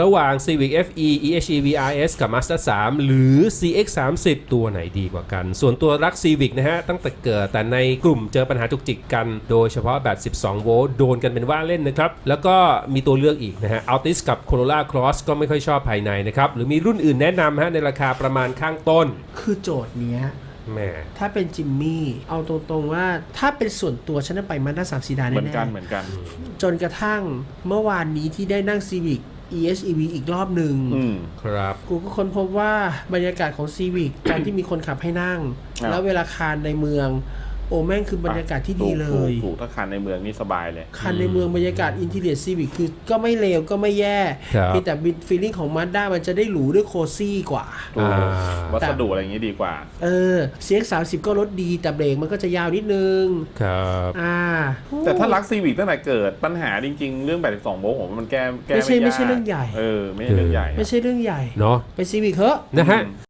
ระหว่าง Civic FE EHEV RS กับ Mazda 3 หรือ CX 30ตัวไหนดีกว่ากัน ส่วนตัวรัก Civic นะฮะ ตั้งแต่เกิดแต่ในกลุ่มเจอปัญหาจุกจิกกัน โดยเฉพาะแบบ 12 โวลต์โดนกันเป็นว่าเล่นนะครับ แล้วก็มีตัวเลือกอีกนะฮะ Altis กับ Corolla Cross ก็ไม่ค่อยชอบภายในนะครับ หรือมีรุ่นอื่นแนะนำฮะในราคาประมาณข้างต้น คือโจทย์เนี้ยแหมถ้าเป็นจิมมี่เอาตรงๆว่าถ้าเป็นส่วนตัวฉันจะไปมาด้าสามซีดานเหมือนแน่กันเหมือนกันๆจนกระทั่งเมื่อวานนี้ที่ได้นั่ง Civic EHEV อีกรอบหนึ่งอืมครับ กูก็ค้นพบว่าบรรยากาศของ Civic การที่มีคนขับให้นั่งครับแล้วเวลาคานในเมือง โอ้แม่งคือบรรยากาศที่ดีเลยถูกถูกถ้าคันในเมืองนี่สบายเลย คันในเมืองบรรยากาศอินทีเรียซีวิ c คือก็ไม่เลวก็ไม่แย่ครับเพียงแต่ฟีลลิ่งของมาด้ามันจะได้หรูด้วยโคซี่กว่าถูกอ่าวัสดุอะไรอย่างงี้ดีกว่า เออ CX 3 0ก็รถดีแต่เบรกมันก็จะยาวนิดนึง ครับอ่าแต่ถ้ารักซีวิกตั้งแต่เกิดปัญหาจริง ๆ เรื่อง 82โวลต์ผมว่ามันแก้แก้ไม่ใช่ยากไม่ใช่เรื่องใหญ่เออไม่ใช่เรื่องใหญ่ ไม่ใช่เรื่องใหญ่เนาะไปซีวิ c เถอะนะฮะ